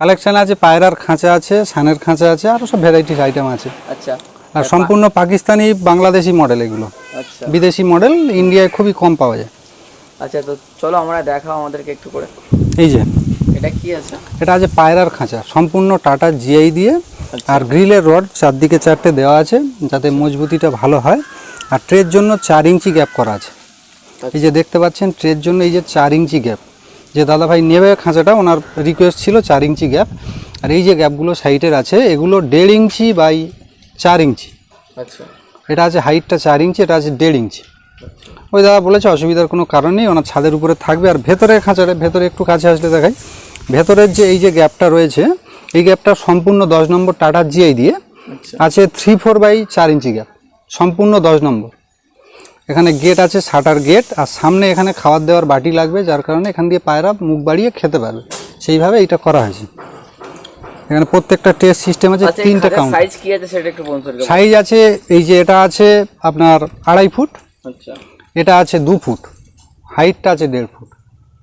Collection আছে পায়রার খাঁচা আছে সানের খাঁচা আছে আরও সব ভ্যারাইটিস আইটেম আছে। আচ্ছা। আর সম্পূর্ণ পাকিস্তানি বাংলাদেশি মডেল এগুলো। আচ্ছা। বিদেশি মডেল ইন্ডিয়ায় খুবই কম পাওয়া যায়। আচ্ছা তো চলো আমরা দেখাও আমাদেরকে একটু করে। এই যে। এটা কি আছে? এটা আছে পায়রার খাঁচা। সম্পূর্ণ টাটা জিআই দিয়ে আর গ্রিলের রড চারদিকে চারটে দেওয়া আছে যাতে মজবুতিটা ভালো হয়। আর ট্রের জন্য চার ইঞ্চি গ্যাপ করা আছে। এই যে দেখতে পাচ্ছেন ট্রের জন্য এই যে চার ইঞ্চি গ্যাপ যে দাদা ভাই নেবে খাঁচাটা ওনার রিকোয়েস্ট ছিল চার ইঞ্চি গ্যাপ আর এই যে গ্যাপগুলো সাইডের আছে এগুলো দেড় ইঞ্চি বাই চার ইঞ্চি। আচ্ছা। এটা আছে হাইটটা চার ইঞ্চি এটা আছে দেড় ইঞ্চি। ওই দাদা বলেছে অসুবিধার কোনো কারণ নেই ওনার ছাদের উপরে থাকবে। আর ভেতরে খাঁচাটা ভেতরে একটু কাছে আসলে দেখাই। ভেতরের যে এই যে গ্যাপটা রয়েছে এই গ্যাপটা সম্পূর্ণ দশ নম্বর টাটার জিআই দিয়ে আচ্ছা। আছে থ্রি ফোর বাই চার ইঞ্চি গ্যাপ সম্পূর্ণ দশ নম্বর। এখানে গেট আছে শাটার গেট আর সামনে এখানে খাবার দেওয়ার বাটি লাগবে যার কারণে এখান দিয়ে পায়রা মুখ বাড়িয়ে খেতে পারবে। সেইভাবে এটা করা হয়েছে। এখানে প্রত্যেকটা টেস্ট সিস্টেম আছে আচ্ছা তিনটা কাউন্ট সাইজ কি আছে সেটা একটু বলুন সাইজ আছে এই যে এটা আছে আপনার আড়াই ফুট। আচ্ছা। এটা আছে দু ফুট। হাইটটা আছে দেড় ফুট।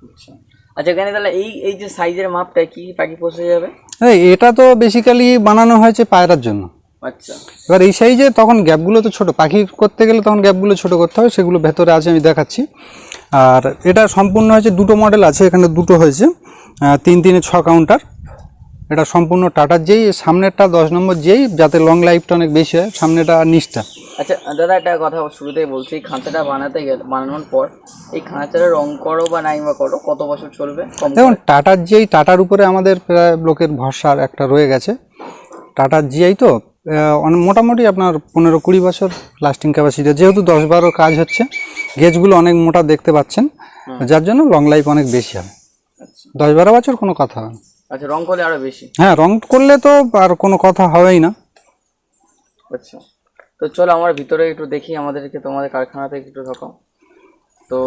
আচ্ছা। আচ্ছা এখানে তাহলে এই এই যে সাইজের মাপটা কি কি পাখি পোষা যাবে? এই এটা তো বেসিক্যালি বানানো হয়েছে পায়রার জন্য। আচ্ছা। এবার এই সাইজে তখন গ্যাপগুলো তো ছোট পাখি করতে গেলে তখন গ্যাপগুলো ছোট করতে হবে সেগুলো ভেতরে আছে আমি দেখাচ্ছি। আর এটা সম্পূর্ণ হয়েছে দুটো মডেল আছে এখানে দুটো হয়েছে আহ, তিন তিনে ছ কাউন্টার এটা সম্পূর্ণ টাটার যেই সামনেরটা দশ নম্বর যেই যাতে লং লাইফটা অনেক বেশি হয় সামনেটা নিচটা। আচ্ছা দাদা একটা কথা শুরুতেই বলছি এই খাঁচাটা বানাতে গেলে বানানোর পর এই খাঁচাটা রং করো বা নাই বা করো কত বছর চলবে? কম করে? দেখুন টাটার যেই টাটার উপরে আমাদের প্রায় লোকের ভরসার একটা রয়ে গেছে। টাটার জিআই তো মোটামুটি আপনার পনেরো কুড়ি বছর লাস্টিং ক্যাপাসিটি যেহেতু দশ বারো কাজ হচ্ছে গেজগুলো অনেক মোটা দেখতে পাচ্ছেন যার জন্য লং লাইফ অনেক বেশি হবে। আচ্ছা। দশ বারো বছর কোনো কথা হবে না। আচ্ছা রং করলে আরও বেশি? হ্যাঁ রং করলে তো আর কোনো কথা হবেই না। আচ্ছা। তো চলো আমার ভিতরে একটু দেখি আমাদেরকে তোমাদের কারখানাতে একটু ঢোকাও। তো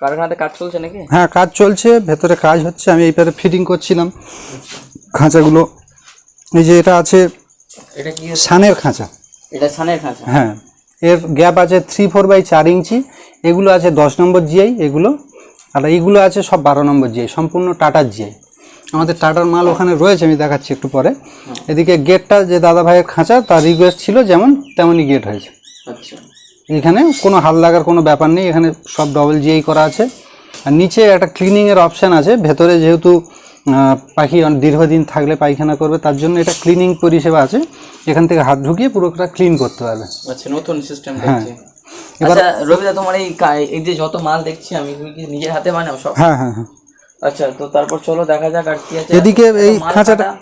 কারখানাতে কাজ চলছে নাকি? হ্যাঁ কাজ চলছে ভেতরে কাজ হচ্ছে আমি এইবারে ফিটিং করছিলাম। খাঁচাগুলো এই যে এটা আছে এটা কি সানের খাঁচা। এটা সানের খাঁচা? হ্যাঁ। এর গ্যাপ আছে থ্রি ফোর বাই চার ইঞ্চি। এগুলো আছে দশ নম্বর জিআই এগুলো। আর এইগুলো আছে সব বারো নম্বর জিআই সম্পূর্ণ টাটার জিআই আমাদের টাটার মাল ওখানে রয়েছে আমি দেখাচ্ছি একটু পরে। এদিকে গেটটা যে দাদা ভাইয়ের খাঁচা তার রিকোয়েস্ট ছিল যেমন তেমনই গেট হয়েছে। আচ্ছা। এখানে কোনো হাল লাগার কোনো ব্যাপার নেই এখানে সব ডবল জিআই করা আছে। আর নিচে একটা ক্লিনিংয়ের অপশান আছে ভেতরে যেহেতু পাখি অনেক দীর্ঘদিন থাকলে পায়খানা করবে তার জন্য এটা ক্লিনিং পরিষেবা আছে। এখান থেকে হাত ঢুকিয়ে পুরোটা ক্লিন করতে পারবে আচ্ছা নতুন সিস্টেম হ্যাঁ। দেখছি। আচ্ছা রবিদা তোমার এই এই যে যত মাল দেখছি আমি তুমি কি নিজের হাতে বানাও সব? হ্যাঁ হ্যাঁ হ্যাঁ। আচ্ছা তো তারপর চলো দেখা যাক আর কি আছে। এদিকে এই খাঁচাটা-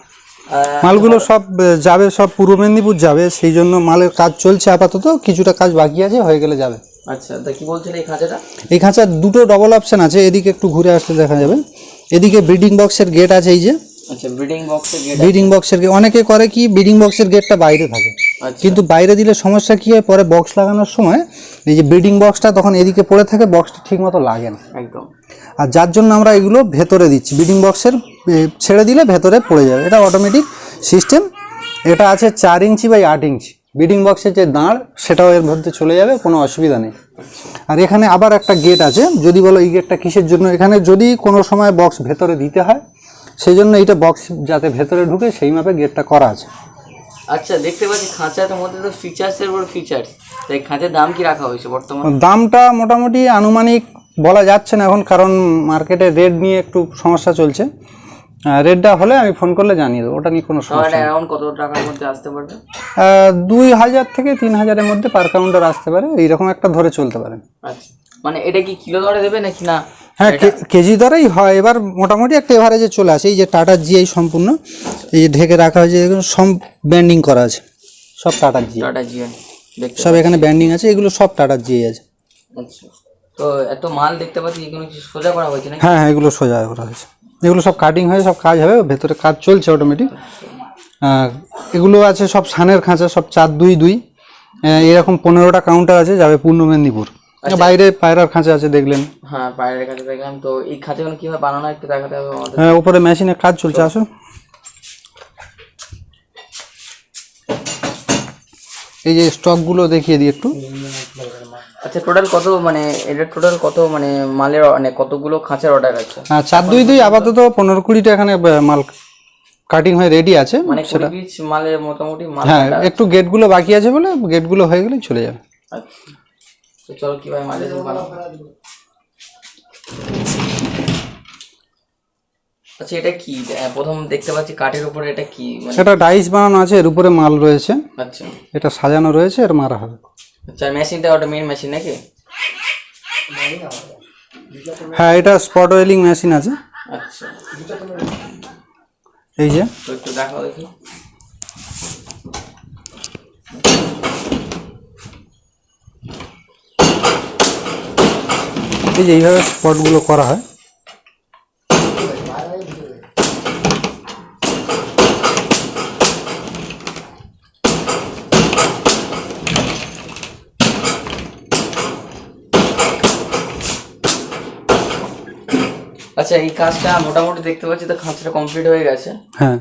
মালগুলো সব যাবে সব পূর্ব মেদিনীপুর যাবে সেই জন্য মালের কাজ চলছে আপাতত কিছুটা কাজ বাকি আছে হয়ে গেলে যাবে। আচ্ছা তা কি বলছিলে এই খাঁচাটা? এই খাঁচার দুটো ডবল অপশন আছে এদিকে একটু ঘুরে আসলে দেখা যাবে। এদিকে ব্রিডিং বক্সের গেট আছে এই যে। আচ্ছা ব্রিডিং বক্সের গেট ব্রিডিং বক্সের গেট অনেকে করে কি ব্রিডিং বক্সের গেটটা বাইরে থাকে। আচ্ছা। কিন্তু বাইরে দিলে সমস্যা কি হয় পরে বক্স লাগানোর সময় এই যে ব্রিডিং বক্সটা তখন এদিকে পড়ে থাকে বক্সটা ঠিক মতো লাগে না। একদম। আর যার জন্য আমরা এগুলো ভেতরে দিচ্ছি। ব্রিডিং বক্সের ছেড়ে দিলে ভেতরে পড়ে যাবে। এটা অটোমেটিক সিস্টেম এটা আছে চার ইঞ্চি বাই আট ইঞ্চি। ব্রিডিং বক্সের যে দাঁড় সেটাও এর মধ্যে চলে যাবে কোনো অসুবিধা নেই। আর এখানে আবার একটা গেট আছে। যদি বলো এই গেটটা কিসের জন্য? এখানে যদি কোনো সময় বক্স ভেতরে দিতে হয় সেই জন্য এইটা বক্স যাতে ভেতরে ঢুকে সেই মাপে গেটটা করা আছে। আচ্ছা দেখতে পাচ্ছি খাঁচার মধ্যে তো ফিচার্সের উপর ফিচার্স এই খাঁচার দাম কি রাখা হয়েছে বর্তমানে? দামটা মোটামুটি আনুমানিক বলা যাচ্ছে না এখন কারণ মার্কেটে রেট নিয়ে একটু সমস্যা চলছে। রেটটা হলে আমি ফোন করলে জানিয়ে দেবো ওটা নিয়ে কোনো সমস্যা অ্যারাউন্ড কত টাকার মধ্যে আসতে পারবে? দুই হাজার থেকে তিন হাজারের মধ্যে পার কাউন্টার আসতে পারে এইরকম একটা ধরে চলতে পারেন আচ্ছা মানে এটা কি কিলো ধরে দেবে নাকি না? হ্যাঁ কেজি দরেই হয় এবার মোটামুটি একটা এভারেজে চলে আসে এই যে টাটার জিআই সম্পূর্ণ এই যে ঢেকে রাখা হয়েছে এগুলো সব ব্যান্ডিং করা আছে সব টাটার জিআই টাটা জিও দেখতে সব এখানে ব্যান্ডিং আছে এগুলো সব টাটার জিআই আছে। আচ্ছা তো এত মাল দেখতে পাচ্ছি এগুলো সোজা করা হয়েছে নাকি? হ্যাঁ হ্যাঁ এগুলো সোজা করা হয়েছে। এগুলো সব কাটিং হয়ে সব কাজ হবে ভেতরে কাজ চলছে অটোমেটিক এগুলো আছে সব সানের খাঁচা সব চার দুই দুই। এরকম পনেরোটা কাউন্টার আছে যাবে পূর্ণ মেদিনীপুর। বাইরে পায়রার খাঁচা আছে দেখলেন। হ্যাঁ বাইরের কাছে দেখলাম। তো এই খাঁচাগুলো কীভাবে বানানো একটু দেখাতে হবে আমাদের। হ্যাঁ উপরে মেশিনে কাজ চলছে আসো। এই যে স্টকগুলো দেখিয়ে দিই একটু। আচ্ছা টোটাল কত মানে এটা টোটাল কত মানে মালের মানে কতগুলো খাঁচার অর্ডার আছে? হ্যাঁ চার দুই দুই আপাতত পনেরো কুড়িটা এখানে মাল কাটিং হয়ে রেডি আছে মানে কুড়ি পিস মালে মোটামুটি মাল হ্যাঁ কাটা। একটু গেটগুলো বাকি আছে বলে গেটগুলো হয়ে গেলে চলে যাবে। আচ্ছা তো চলো কীভাবে মালে বানাবো? আচ্ছা এটা কি? প্রথম দেখতে পাচ্ছি কাঠের উপরে এটা কি মানে এটা ডাইস বানানো আছে এর উপরে মাল রয়েছে। আচ্ছা। এটা সাজানো রয়েছে এর মারা হবে। আচ্ছা মেশিনটা ওটা মেন মেশিন নাকি? হ্যাঁ এটা স্পট ওয়েলিং মেশিন আছে। আচ্ছা। এই যে। একটু দেখাও দেখি। এই যে এইভাবে স্পটগুলো করা হয়। আচ্ছা এই কাজটা মোটামুটি দেখতে পাচ্ছি তো কাজটা কমপ্লিট হয়ে গেছে। হ্যাঁ।